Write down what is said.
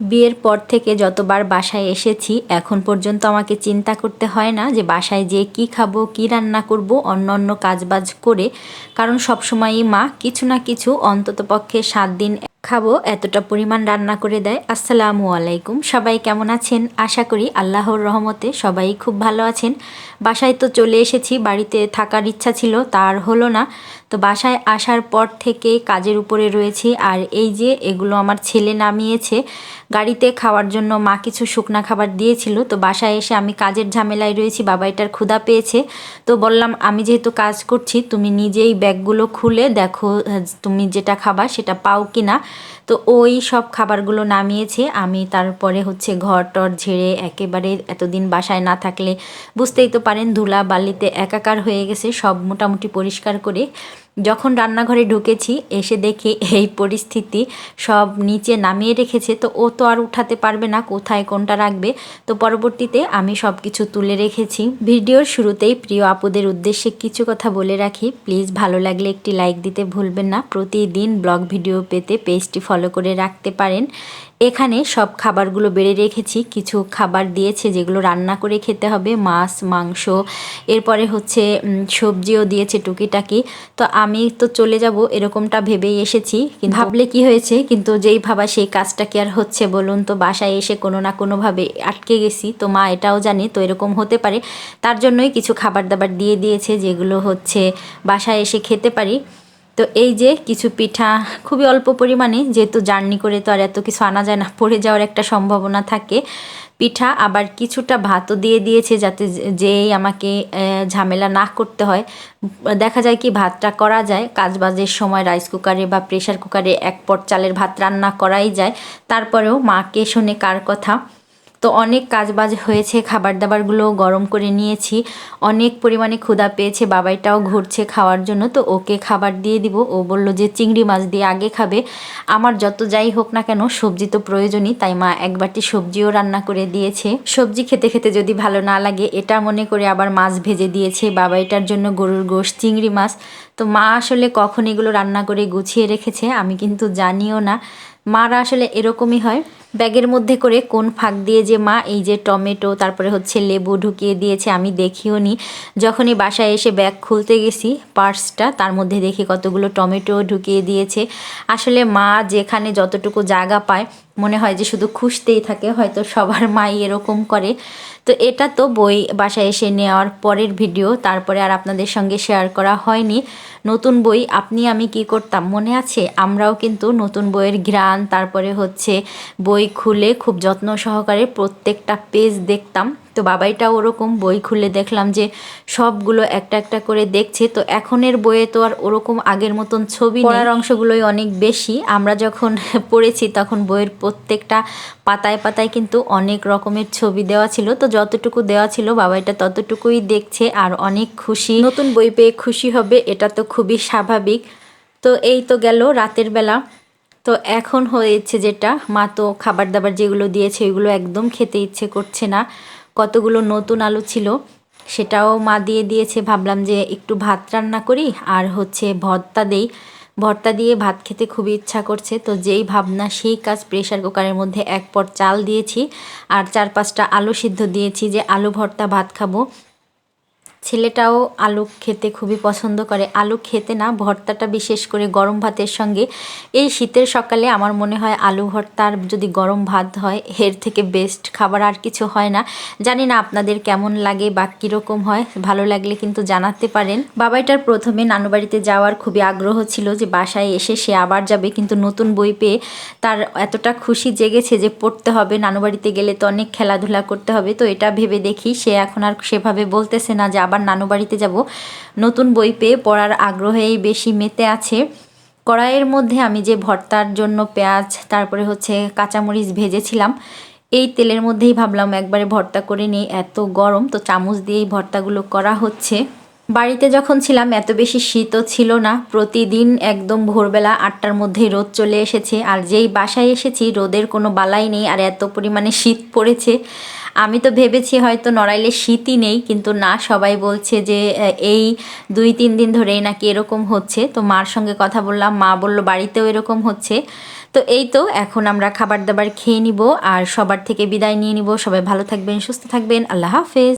বিয়ের পর থেকে যতবার বাসায় এসেছি, এখন পর্যন্ত আমাকে চিন্তা করতে হয় না যে বাসায় যে কি খাব, কি রান্না করব, অন্য অন্য কাজবাজ করে। কারণ সবসময়ই মা কিছু না কিছু অন্ততপক্ষে সাত দিন খাব, এতটা পরিমাণ রান্না করে দেয়। আসসালামু আলাইকুম। সবাই কেমন আছেন? আশা করি আল্লাহর রহমতে সবাই খুব ভালো আছেন। বাসায় তো চলে এসেছি, বাড়িতে থাকার ইচ্ছা ছিল, তার হলো না। তো বাসায় আসার পর থেকে কাজের উপরে রয়েছি। আর এই যে এগুলো আমার ছেলে নামিয়েছে, গাড়িতে খাওয়ার জন্য মা কিছু শুকনা খাবার দিয়েছিল। তো বাসায় এসে আমি কাজের ঝামেলায় রয়েছি বাবা এটার ক্ষুধা পেয়েছে। তো বললাম, আমি যেহেতু কাজ করছি, তুমি নিজেই ব্যাগগুলো খুলে দেখো তুমি যেটা খাবা সেটা পাও কি না? তো ওই সব খাবারগুলো নামিয়েছে। আমি তারপরে হচ্ছে ঘর টর ঝেড়ে একেবারে এতদিন বাসায় না থাকলে বুঝতেই তো পারেন ধুলা বালিতে একাকার হয়ে গেছে, সব মোটামুটি পরিষ্কার করে যখন রান্নাঘরে ঢুকেছি, এসে দেখি এই পরিস্থিতি সব নিচে নামিয়ে রেখেছে। তো ও তো আর উঠাতে পারবে না, কোথায় কোনটা রাখবে? তো পরবর্তীতে আমি সব কিছু তুলে রেখেছি। ভিডিওর শুরুতেই প্রিয় আপুদের উদ্দেশ্যে কিছু কথা বলে রাখি। প্লিজ ভালো লাগলে একটি লাইক দিতে ভুলবেন না। প্রতিদিন ব্লগ ভিডিও পেতে পেজটি ফলো করে রাখতে পারেন। এখানে সব খাবারগুলো বেড়ে রেখেছি। কিছু খাবার দিয়েছে যেগুলো রান্না করে খেতে হবে, মাছ, মাংস। এরপরে হচ্ছে সবজিও দিয়েছে টুকিটাকি। তো আমি তো চলে যাব, এরকমটা ভেবেই এসেছি। ভাবলে কি হয়েছে? কিন্তু যেই ভাবা সেই কাজটা কি আর হচ্ছে বলুন তো? বাসায় এসে কোনো না কোনোভাবে আটকে গেছি। তো মা এটাও জানে, তো এরকম হতে পারে। তার জন্যই কিছু খাবার দাবার দিয়ে দিয়েছে, যেগুলো হচ্ছে বাসায় এসে খেতে পারি। তো এই যে কিছু পিঠা, খুবই অল্প পরিমাণে, যেহেতু জার্নি করে তো আর এত কিছু আনা যায় না, পড়ে যাওয়ার একটা সম্ভাবনা থাকে। পিঠা আবার কিছুটা ভাতও দিয়ে দিয়েছে যাতে যেই আমাকে ঝামেলা না করতে হয়। দেখা যায় কি ভাতটা করা যায়, কাজবাজের সময় রাইস কুকারে বা প্রেশার কুকারে এক পট চালের ভাত রান্না করাই যায়। তারপরেও মাকে শুনে কার কথা। তো অনেক কাজবাজ হয়েছে খাবার দাবারগুলো গরম করে নিয়েছি। অনেক পরিমাণে ক্ষুধা পেয়েছে, বাবাইটাও ঘুরছে খাওয়ার জন্য। তো ওকে খাবার দিয়ে দিব। ও বলল যে, চিংড়ি মাছ দিয়ে আগে খাবে। আমার যত যাই হোক না কেন, সবজি তো প্রয়োজনই। তাই মা এক বাটি সবজিও রান্না করে দিয়েছে। সবজি খেতে খেতে যদি ভালো না লাগে, এটা মনে করে আবার মাছ ভেজে দিয়েছে। বাবাইটার জন্য গরুর গোশ, চিংড়ি মাছ। তো মা আসলে কখন এগুলো রান্না করে গুছিয়ে রেখেছে, আমি কিন্তু জানিও না। মারা আসলে এরকমই হয়। ব্যাগের মধ্যে করে কোন ফাঁক দিয়ে যে মা, এই যে টমেটো, তারপরে হচ্ছে লেবু ঢুকিয়ে দিয়েছে, আমি দেখিও নি। যখনই বাসায় এসে ব্যাগ খুলতে গেছি, পার্সটা, তার মধ্যে দেখি কতগুলো টমেটো ঢুকিয়ে দিয়েছে। আসলে মা যেখানে যতটুকু জায়গা পায় মনে হয় যে শুধু খুঁজতেই থাকে, হয়তো সবার মাই এরকম করে। তো এটা তো বই বাসায় এসে নেওয়ার পরের ভিডিও, তারপরে আর আপনাদের সঙ্গে শেয়ার করা হয়নি। নতুন বই আপনি, আমি কি করতাম? মনে আছে? আমরাও কিন্তু নতুন বইয়ের ঘ্রাণ, তারপরে হচ্ছে বই খুলে খুব যত্ন সহকারে প্রত্যেকটা পেজ দেখতাম। তো বাবাইটা ওরকম বই খুলে দেখলাম যে সবগুলো একটা একটা করে দেখছে। তো এখনের বইয়ে তো আর ওরকম আগের মতন ছবি পড়ার অংশগুলোই অনেক বেশি। আমরা যখন পড়েছি তখন বইয়ের প্রত্যেকটা পাতায় পাতায় কিন্তু অনেক রকমের ছবি দেওয়া ছিল। তো যতটুকু দেওয়া ছিল বাবাইটা ততটুকুই দেখছে আর অনেক খুশি। নতুন বই পেয়ে খুশি হবে এটা তো খুবই স্বাভাবিক। তো এই তো গেল রাতের বেলা। তো এখন হয়েছে যেটা মা তো খাবার দাবার যেগুলো দিয়েছে ওইগুলো একদম খেতে ইচ্ছে করছে না। কতগুলো নতুন আলু ছিল সেটাও মা দিয়ে দিয়েছে। ভাবলাম যে একটু ভাত রান্না করি আর হচ্ছে ভর্তা দেই। ভর্তা দিয়ে ভাত খেতে খুবই ইচ্ছা করছে, তো যেই ভাবনা সেই কাজ প্রেশার কুকারের মধ্যে এক পর চাল দিয়েছি আর চার পাঁচটা আলু সিদ্ধ দিয়েছি যে আলু ভর্তা ভাত খাব। ছেলেটাও আলু খেতে খুবই পছন্দ করে। আলু খেতে না ভর্তাটা বিশেষ করে গরম ভাতের সঙ্গে। এই শীতের সকালে আমার মনে হয় আলু ভর্তার যদি গরম ভাত হয়, এর থেকে বেস্ট খাবার আর কিছু হয় না। জানি না আপনাদের কেমন লাগে বা কীরকম হয়, ভালো লাগলে কিন্তু জানাতে পারেন। বাবাইটার প্রথমে নানুবাড়িতে যাওয়ার খুবই আগ্রহ ছিল যে বাসায় এসে সে আবার যাবে, কিন্তু নতুন বই পেয়ে তার এতটা খুশি জেগেছে যে পড়তে হবে। নানুবাড়িতে গেলে তো অনেক খেলাধুলা করতে হবে, তো এটা ভেবে দেখি সে এখন আর সেভাবে বলতেছে না যে আবার নানু বাড়িতে যাব। নতুন বই পেয়ে পড়ার আগ্রহেই বেশি মেতে আছে। কড়াইয়ের মধ্যে আমি যে ভর্তার জন্য পেঁয়াজ, তারপরে হচ্ছে কাঁচামরিচ ভেজেছিলাম, এই তেলের মধ্যেই ভাবলাম একবারে ভর্তা করে নিই, এত গরম, তো চামচ দিয়েই ভর্তাগুলো করা হচ্ছে। বাড়িতে যখন ছিলাম, এত বেশি শীতও ছিল না। প্রতিদিন একদম ভোরবেলা আটটার মধ্যেই রোদ চলে এসেছে। আর যেই বাসায় এসেছি, রোদের কোনো বালাই নেই আর এত পরিমাণে শীত পড়েছে। আমি তো ভেবেছি হয়তো নড়াইলে শীতই নেই, কিন্তু না, সবাই বলছে যে এই দুই, তিন দিন ধরেই নাকি এরকম হচ্ছে। তো মার সঙ্গে কথা বললাম, মা বলল, বাড়িতেও এরকম হচ্ছে। তো এই তো, এখন আমরা খাবার দাবার খেয়ে নিব আর সবার থেকে বিদায় নিয়ে নিব। সবাই ভালো থাকবেন, সুস্থ থাকবেন। আল্লাহ হাফেজ।